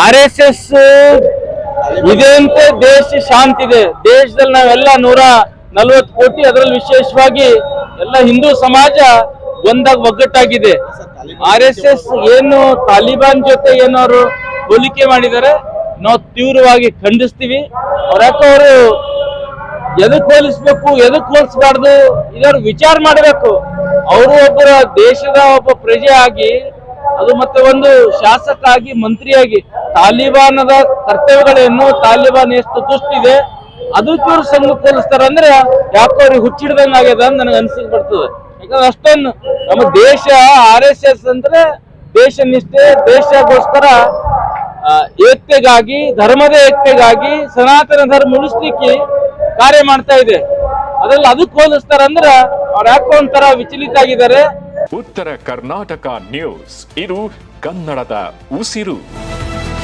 R S S ಇದೆ ಅಂತ ದೇಶ ಶಾಂತಿ ಇದೆ ದೇಶದಲ್ಲಿ ನಾವೆಲ್ಲ ನೂರ ನಲವತ್ತು ಕೋಟಿ ಅದರಲ್ಲಿ ವಿಶೇಷವಾಗಿ ಎಲ್ಲ ಹಿಂದೂ ಸಮಾಜ ಒಂದಾಗ ಒಗ್ಗಟ್ಟಾಗಿದೆ. ಆರ್ ಎಸ್ ಎಸ್ ಏನು ತಾಲಿಬಾನ್ ಜೊತೆ ಏನವರು ಹೋಲಿಕೆ ಮಾಡಿದ್ದಾರೆ ನಾವು ತೀವ್ರವಾಗಿ ಖಂಡಿಸ್ತೀವಿ. ಅವ್ರ ಯಾಕೆ ಅವರು ಎದಕ್ ಹೋಲಿಸ್ಬೇಕು ಎದಕ್ ಹೋಲಿಸ್ಬಾರ್ದು ಇದರ ವಿಚಾರ ಮಾಡಬೇಕು. ಅವರು ಒಬ್ಬರ ದೇಶದ ಒಬ್ಬ ಪ್ರಜೆ ಆಗಿ ಅದು ಮತ್ತೆ ಒಂದು ಶಾಸಕ ಆಗಿ ಮಂತ್ರಿಯಾಗಿ ತಾಲಿಬಾನದ ಕರ್ತವ್ಯಗಳೇನು, ತಾಲಿಬಾನ್ ಎಷ್ಟು ದುಷ್ಟಿದೆ ಅದು ಚೂರು ಸಂಘ ಅಂದ್ರೆ ಯಾಕೋ ಅವ್ರಿಗೆ ಹುಚ್ಚಿಡ್ದಂಗ ಆಗ್ಯದ ಅಂತ ನನಗೆ ಅನ್ಸಿಕ್ ಬರ್ತದೆ. ಯಾಕಂದ್ರೆ ಅಷ್ಟೊಂದು ನಮ್ಮ ದೇಶ, ಆರ್ ಎಸ್ ಎಸ್ ಅಂದ್ರೆ ದೇಶ ನಿಷ್ಠೆ ದೇಶಗೋಸ್ಕರ ಏಕ್ತೆಗಾಗಿ ಧರ್ಮದ ಏಕ್ತೆಗಾಗಿ ಸನಾತನ ಧರ್ಮ ಉಳಿಸ್ಲಿಕ್ಕೆ ಕಾರ್ಯ ಮಾಡ್ತಾ ಇದೆ. ಅದ್ರಲ್ಲಿ ಅದಕ್ಕೆ ಹೋಲಿಸ್ತಾರ ಅಂದ್ರ ಅವ್ರು ಯಾಕೋ ಒಂಥರ ವಿಚಲಿತ ಆಗಿದ್ದಾರೆ. ಉತ್ತರ ಕರ್ನಾಟಕ ನ್ಯೂಸ್, ಇದು ಕನ್ನಡದ ಉಸಿರು.